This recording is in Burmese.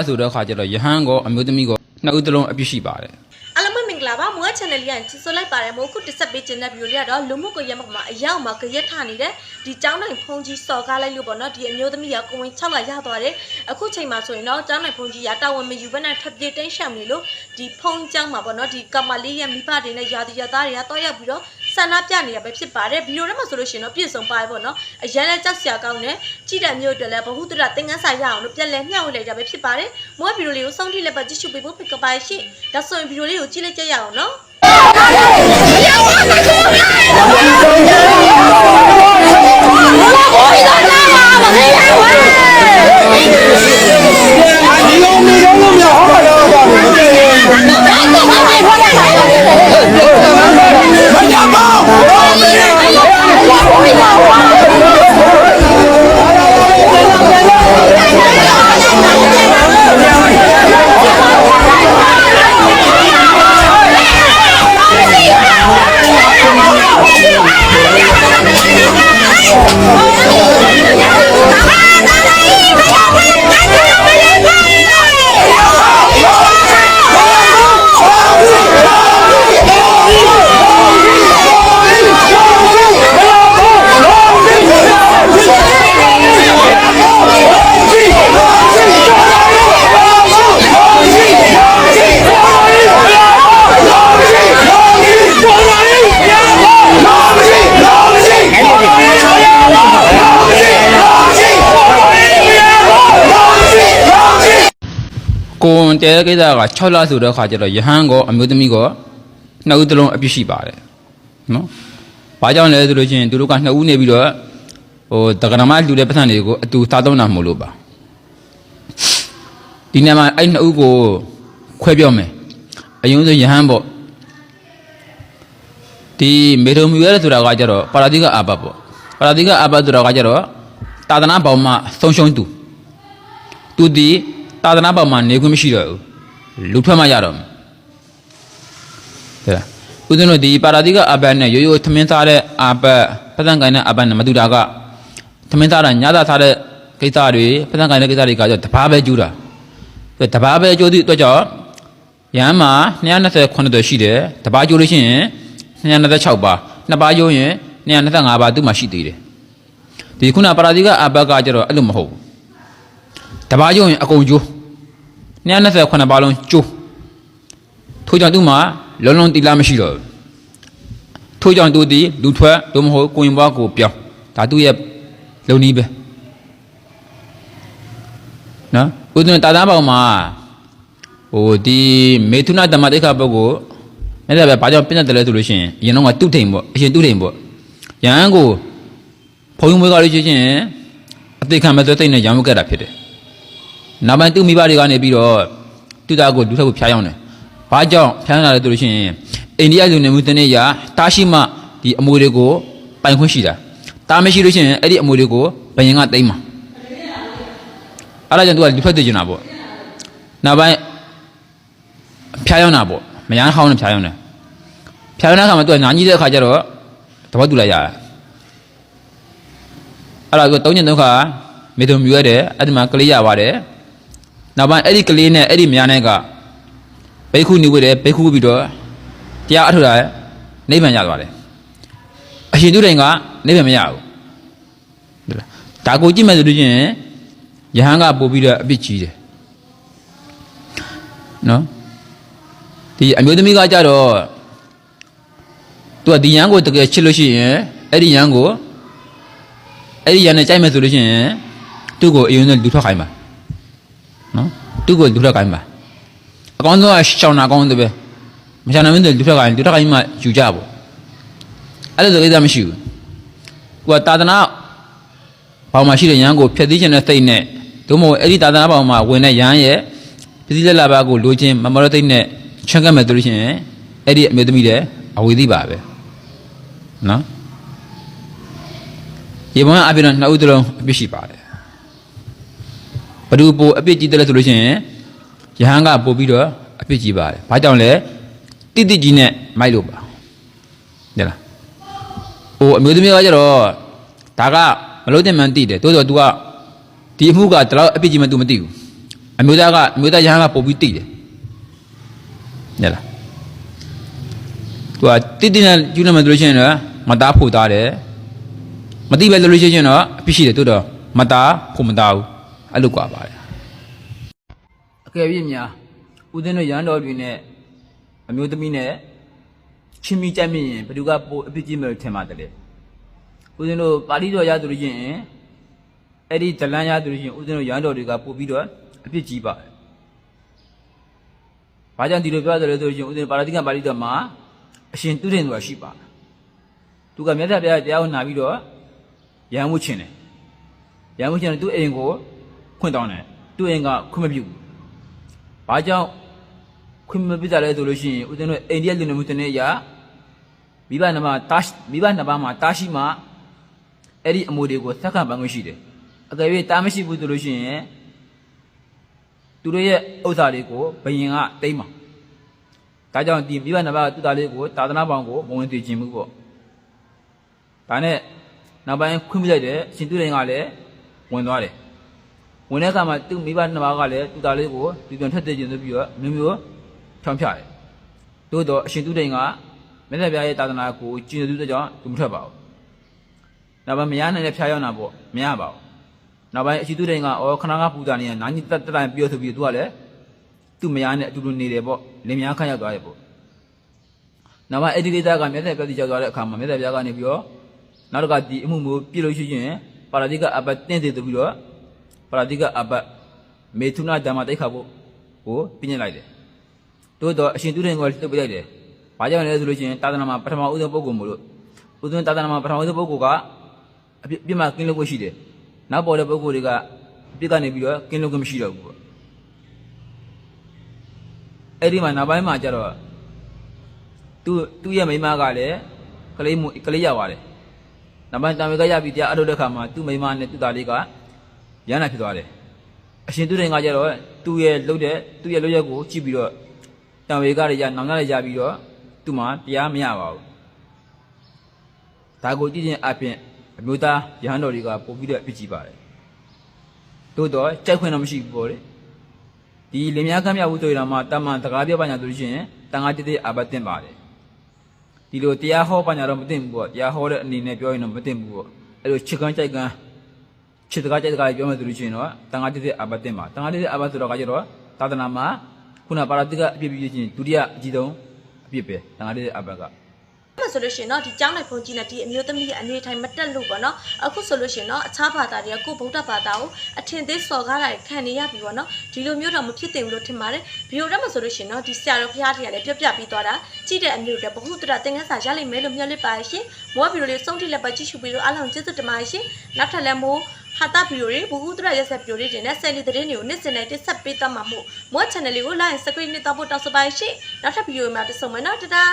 လားဆိုတော့ခါကျတော့ယဟန်ကောအမျိုးသမီးကောနှစ်ဦးသလုံးအပြစ်ရှိပါတယ်အားလုံးပဲမင်္ဂလာပါမွေး channel လေးကချစ်ဆိုလိုက်ပါတယ်မို့ခုတစ်ဆက်ပေးခြင်းတဲ့ဗီဒီယိုလေးကတော့လူမှုကွန်ရက်မှာအရောက်မှာကြရက်ထနေတဲ့ဒီကျောင်းနိုင်ဖုန်ကြီးစော်ကားလိုက်လို့ပေါ့နော်ဒီအမျိုးသမီးကကိုဝင်6လရသွားတယ်အခုချိန်မှာဆိုရင်တော့ကျောင်းနိုင်ဖုန်ကြီးကတာဝန်မယူဘဲနဲ့ထွက်ပြေးတိတ်ရှောင်နေလို့ဒီဖုန်ကျောင်းမှာပေါ့နော်ဒီကမလေးရဲ့မိဘတွေနဲ့ယာတီယာသားတွေကတောက်ရောက်ပြီးတော့ ဆန္ဒပြနေရပဲဖြစ်ပါတယ်ဗီဒီယိုထဲမှာဆိုလို့ရှိရင်တော့ပြည့်စုံပါပဲပေါ့နော်အရန်လည်းကြောက်စရာကောင်းတယ်ကြည့်တဲ့မျိုးတွေလည်းဘ ഹു တရသင်္ကန်းစာရအောင်လို့ပြန်လဲမျှဝေလိုက်ကြပဲဖြစ်ပါတယ်မွေးဗီဒီယိုလေးကိုစောင့်ကြည့်လက်ပတ်ကြည့်ရှုပေးဖို့ဖိတ်ကပါရှိဒါဆိုရင်ဗီဒီယိုလေးကိုကြည့်လိုက်ကြရအောင်နော်ဒီ ကိုဝန်တဲကိစ္စက6လဆိုတော့ခါကျတော့ယဟန်ကောအမျိုးသမီးကောနှစ်ဦးသလုံးအပြစ်ရှိပါတယ်နော်ဘာကြောင့်လဲဆိုလို့ချင်းသူတို့ကနှစ်ဦးနေပြီးတော့ဟိုတက္ကနာမလူတဲ့ပတ်စံတွေကိုအတူသားသုံးတာမဟုတ်လို့ပါဒီနေ့မှာအဲ့နှစ်ဦးကိုခွဲပြောမယ်အရင်ဆိုယဟန်ပေါ့ဒီမေထုံမြူရဲဆိုတာကကြတော့ပါရာတိကအာဘတ်ပေါ့ပါရာတိကအာဘတ်ဆိုတာကကြတော့တာသနာပေါင်းမှဆုံးရှုံးသူသူဒီ သာသနာပေါ်မှာနေခွင့်မရှိတော့ဘူးလူထွက်မှရတော့မယ်တဲ့ဦးဇင်းတို့ဒီပါရာတိကအဘတ်နဲ့ရိုးရိုးသမင်းသားတဲ့အဘတ်ပတ်သက်ကိုင်းတဲ့အဘတ်နဲ့မတူတာကသမင်းသားတာညသာသားတဲ့ကိစ္စတွေပတ်သက်ကိုင်းတဲ့ကိစ္စတွေကကြောတဘာပဲကျူးတာအဲတဘာပဲကျိုးသည့်အတွက်ကြောင့်ရဟန်းမှာ229တွယ်ရှိတယ်တဘာကျိုးလို့ရှိရင်226ပါနှစ်ပါးကျိုးရင်225ပါသူ့မှာရှိသေးတယ်ဒီခုနပါရာတိကအဘတ်ကကျတော့အဲ့လိုမဟုတ်ဘူး တပားကျုံရင်အကုန်ကျိုး229ပါးလုံးကျိုးထို့ကြောင့်သူ့မှာလုံးလုံးတီလာမရှိတော့ဘူးထို့ကြောင့်သူဒီလူထွက်တို့မဟုတ်ကိုရင်ဘွားကိုပြောင်းဒါသူ့ရဲ့လုံနီးပဲနော်ဦးဇင်းတာသားပေါင်းမှာဟိုဒီမေထုနာဓမ္မတိခပုဂ္ဂိုလ်အဲ့ဒါပဲဘာကြောင့်ပြည့်တယ်လဲဆိုလို့ရှိရင်အရင်တော့ကတုထိန်ပေါ့အရင်တုထိန်ပေါ့ရဟန်းကိုဘုံဘွေးကလို့ရှိချင်းအသိခံမဲ့သွေးသိမ့်နဲ့ရောင်းခဲ့တာဖြစ်တယ် နောက်ပိုင်းသူ့မိဘတွေကနေပြီးတော့သူ့သားကိုလူထက်ကိုဖျားယောင်းတယ်။ဘာကြောင့်ဖျားယောင်းလာလဲဆိုလို့ရှိရင်အိန္ဒိယလူနေမှုတနေ့ရတားရှိမှဒီအမွေတွေကိုပိုင်ခွင့်ရှိတာ။တားမရှိလို့ရှိရင်အဲ့ဒီအမွေတွေကိုဘယင်ကတိမ့်မှာ။အဲ့ဒါကြောင့်သူကလူထက်သိကျင်တာပေါ့။နောက်ပိုင်းဖျားယောင်းတာပေါ့။မရမ်းဟောင်းနဲ့ဖျားယောင်းတယ်။ဖျားယောင်းတဲ့အခါမှာသူကညာကြီးတဲ့အခါကျတော့တပတ်တူလိုက်ရတယ်။အဲ့ဒါကသုံးညသုံးခါမေတုံမြူရတယ်အဲ့ဒီမှာကလေးရပါတယ်။ နောက်ပိုင်းအဲ့ဒီကလေးနဲ့အဲ့ဒီမြားနဲ့ကဘိက္ခုနေဝတ်တယ်ဘိက္ခုပြီးတော့တရားအထုတာနိဗ္ဗာန်ရသွားတယ်။အရှင်သူတိုင်ကနိဗ္ဗာန်မရဘူး။ဟုတ်လား။ဒါကိုကြည့်မယ်ဆိုလို့ချင်းယဟန်ကပို့ပြီးတော့အပြစ်ကြီးတယ်။နော်။ဒီအမျိုးသမီးကကြတော့သူကဒီယဟန်ကိုတကယ်ချစ်လို့ရှိရင်အဲ့ဒီယဟန်ကိုအဲ့ဒီယဟန်နဲ့ကြိုက်မယ်ဆိုလို့ရှိရင်သူ့ကိုအရင်ကလူထွက်ခိုင်းပါ နော်သူ့ကိုလူထွက်ခိုင်းပါအကောင်းဆုံးကရှောင်းတာအကောင်းဆုံးပဲမရှောင်းနိုင်ဘူးလူထွက်ခိုင်းလူထွက်ခိုင်းမှယူကြပေါ့အဲ့လိုဆိုကိစ္စမရှိဘူးကိုကတာသနာဘောင်မှာရှိတဲ့ရဟန်းကိုဖျက်သိခြင်းတဲ့စိတ်နဲ့သို့မဟုတ်အဲ့ဒီတာသနာဘောင်မှာဝင်တဲ့ရဟန်းရဲ့ပစ္စည်းလက်လာပါကိုလိုချင်မမရသိနဲ့ချန်ကတ်မယ်ဆိုလို့ရှိရင်အဲ့ဒီအမျိုးသမီးတဲ့အဝေသိပါပဲနော်ဒီဘုံကအပြည့်တော့နှစ်ဦးသလုံးအပြစ်ရှိပါတယ် ဘဒုပိုအပြစ်ကြီးတယ်လဲဆိုလို့ရှိရင်ယဟန်ကပို့ပြီးတော့အပြစ်ကြီးပါတယ်ဘာကြောင့်လဲတိတိကြီးနဲ့မိုက်လို့ပါညလားဟိုအမျိုးသမီးကကြတော့ဒါကမလို့တဲ့မှန်တိတယ်တိုးတော့ तू ကဒီအမှုကတလောက်အပြစ်ကြီးမှ तू မသိဘူးအမျိုးသားကအမျိုးသားရဟန်းကပို့ပြီးတိတယ်ညလားသူကတိတိနဲ့ကျူးနေမှဆိုလို့ရှိရင်တော့မသားဖို့သားတယ်မတိပဲလို့လို့ရှိရင်တော့အဖြစ်ရှိတယ်တိုးတော့မသားဖို့မသားဘူး အဲ့လိုกว่าပါတယ်အကယ်၍များဦးဇင်းတို့ရဟန်းတော်တွေနဲ့အမျိုးသမီးနဲ့ချင်းမိကြိုက်မြင်ရင်ဘယ်သူကပို့အဖြစ်ကြီးမယ်ထင်ပါတယ်လေဦးဇင်းတို့ပါဠိတော်ရသူလို့ရှိရင်အဲ့ဒီဇလန်းရသူလို့ရှိရင်ဦးဇင်းတို့ရဟန်းတော်တွေကပို့ပြီးတော့အဖြစ်ကြီးပါတယ်။ဘာကြောင့်ဒီလိုပြောရတယ်လဲဆိုရင်ဦးဇင်းပါဠိကပါဠိတော်မှာအရှင်သူရင်ဆိုတာရှိပါတယ်။သူကမြတ်စွာဘုရားတရားကိုနာပြီးတော့ရဟန်းမှုချင်းတယ်။ရဟန်းမှုချင်းတယ်သူ့အိမ်ကို ခွင့်တောင်းတယ်။သူ့အိမ်ကခွင့်မပြုဘူး။ဘာကြောင့်ခွင့်မပြုတာလဲဆိုလို့ရှိရင်ဦးဇင်းတို့အိန္ဒိယလူမျိုးတနေ့ရမိဘနှစ်ပါးတားမိဘနှစ်ပါးမှာတားရှိမှအဲ့ဒီအမှုတွေကိုသက်ခံပန်းခွင့်ရှိတယ်။အကယ်၍တားမရှိဘူးဆိုလို့ရှိရင်သူတို့ရဲ့ဥစ္စာတွေကိုဘယင်ကတိမ့်မှာဒါကြောင့်ဒီမိဘနှစ်ပါးသူသားလေးကိုသာသနာပေါင်းကိုမဝင်သိခြင်းမှုပေါ့ဒါနဲ့နောက်ပိုင်းခွင့်ပြလိုက်တယ်ရှင်သူရင်ကလည်းဝင်သွားတယ် ဝင်တဲ့အခါမှာသူမိဘနှစ်ပါးကလည်းသူသားလေးကိုဒီပြန်ထက်တဲ့ခြင်းဆိုပြီးတော့မျိုးမျိုးထောင်ပြတယ်သို့တော့အရှင်သူရင်ကမြတ်စွာဘုရားရဲ့သာသနာကိုကျင့်သူတဲ့ကြောင့်သူမထွက်ပါဘူးနောက်ပိုင်းမရနိုင်တဲ့ဖျားရောက်တာပေါ့မရပါဘူးနောက်ပိုင်းအရှိသူတိုင်ကအော်ခဏကပူဇာနေရနာညီတက်တိုင်ပြောဆိုပြီးသူကလည်းသူ့မယားနဲ့အတူတူနေတယ်ပေါ့လင်မယားခန့်ရောက်သွားတယ်ပေါ့နောက်ပိုင်းအဲ့ဒီကိစ္စကမျက်သက်ပြတိကြောက်သွားတဲ့အခါမှာမျက်သက်ပြားကနေပြီးတော့နောက်တစ်ခါဒီအမှုမျိုးပြလို့ရှိရင်ပါရတိကအပတ်တင့်တယ်ပြီးတော့ ပါရတိကအပတ်မေထုနာဓမ္မတိတ်ခါဖို့ကိုပြညတ်လိုက်တယ်တိုးတော့အရှင်သူတိုင်ကလှုပ်ပြလိုက်တယ်ဘာကြောင့်လဲဆိုလို့ရှိရင်သာသနာမှာပထမဦးဆုံးပုဂ္ဂိုလ်မို့လို့ဦးဆုံးသာသနာမှာပထမဦးဆုံးပုဂ္ဂိုလ်ကအပြစ်ပြစ်မှကင်းလို့ရှိတယ်နောက်ပေါ်တဲ့ပုဂ္ဂိုလ်တွေကအပြစ်ကနေပြီးတော့ကင်းလို့ကမရှိတော့ဘူးပေါ့အဲ့ဒီမှာနောက်ပိုင်းမှာကျတော့သူသူ့ရဲ့မိန်းမကလည်းကလေးမကလေးရပါတယ်နောက်ပိုင်းတံဝေကရပြီးတရားအထုတ်တဲ့ခါမှာသူ့မိန်းမနဲ့သူ့သားလေးက ရဟန္တာဖြစ်သွားတယ်အရှင်သူတိုင်ကကျတော့သူ့ရဲ့လှုပ်တဲ့သူ့ရဲ့လှုပ်ရက်ကိုကြည့်ပြီးတော့တံဝေကရရနောင်ရရပြီးတော့သူ့မှာတရားမရပါဘူးဒါကိုကြည့်ချင်းအပြင်အမျိုးသားရဟန်းတော်တွေကပို့ပြီးတော့အဖြစ်ကြီးပါတယ်သို့တော့ကြိုက်ခွင့်တော့မရှိဘူးပေါ့လေဒီလင်မယားကမ်းမြဝုဆိုရမှာတမန်တကားပြပညာဆိုလို့ရှိရင်တန်ခါတိတိအဘတ်တင်ပါတယ်ဒီလိုတရားဟောပညာတော့မတင်ဘူးပေါ့တရားဟောတဲ့အနေနဲ့ပြောရင်တော့မတင်ဘူးပေါ့အဲ့လိုချစ်ကန်းကြိုက်ကန်း ချစ်တကားကြိုက်တကားပြောမယ်ဆိုလို့ရှိရင်တော့တန်ခါတိတိအဘတ်တင်ပါတန်ခါတိတိအဘတ်ဆိုတော့ကကျတော့သာသနာမှာခုနပါရတိကအပြစ်ပြီးချင်းဒုတိယအကြီးဆုံးအပြစ်ပဲတန်ခါတိတိအဘတ်ကမှဆိုလို့ရှိရင်တော့ဒီကျောင်းနိုင်ဘုန်းကြီးနဲ့ဒီအမျိုးသမီးရဲ့အနေထိုင်မတက်လို့ပေါ့နော်အခုဆိုလို့ရှိရင်တော့အခြားဘာသာတွေကကိုယ်ဗုဒ္ဓဘာသာကိုအထင်သေးစော်ကားတာခံနေရပြီပေါ့နော်ဒီလိုမျိုးတော့မဖြစ်သင့်ဘူးလို့ထင်ပါတယ်ဗီဒီယိုတက်မှာဆိုလို့ရှိရင်တော့ဒီဆရာတော်ဘုရားတရားလည်းပြပြပြီးသွားတာကြည့်တဲ့အမျိုးတွေဘဟုတရသင်္ကန်းစာရလိမ့်မယ်လို့မျှော်လင့်ပါရှင်မောဗီဒီယိုလေးစုံထိလက်ပတ်ကြည့်ရှုပြီးတော့အားလုံးကျေးဇူးတင်ပါတယ်ရှင်နောက်ထပ်လည်းမိုး ဟာတာဗီဒီယိုတွေဘဟုတရရက်ဆက်ဗီဒီယိုတွေတင်တဲ့ဆယ်လီသတင်းတွေကိုနေ့စဉ်နဲ့တင်ဆက်ပေးသွားမှာမို့မော channel လေးကို like subscribe နဲ့တောက်ဖို့တောက်စပါရှင်နောက်ထပ်ဗီဒီယိုမှာပြန်ဆုံမယ်နော်တဒါ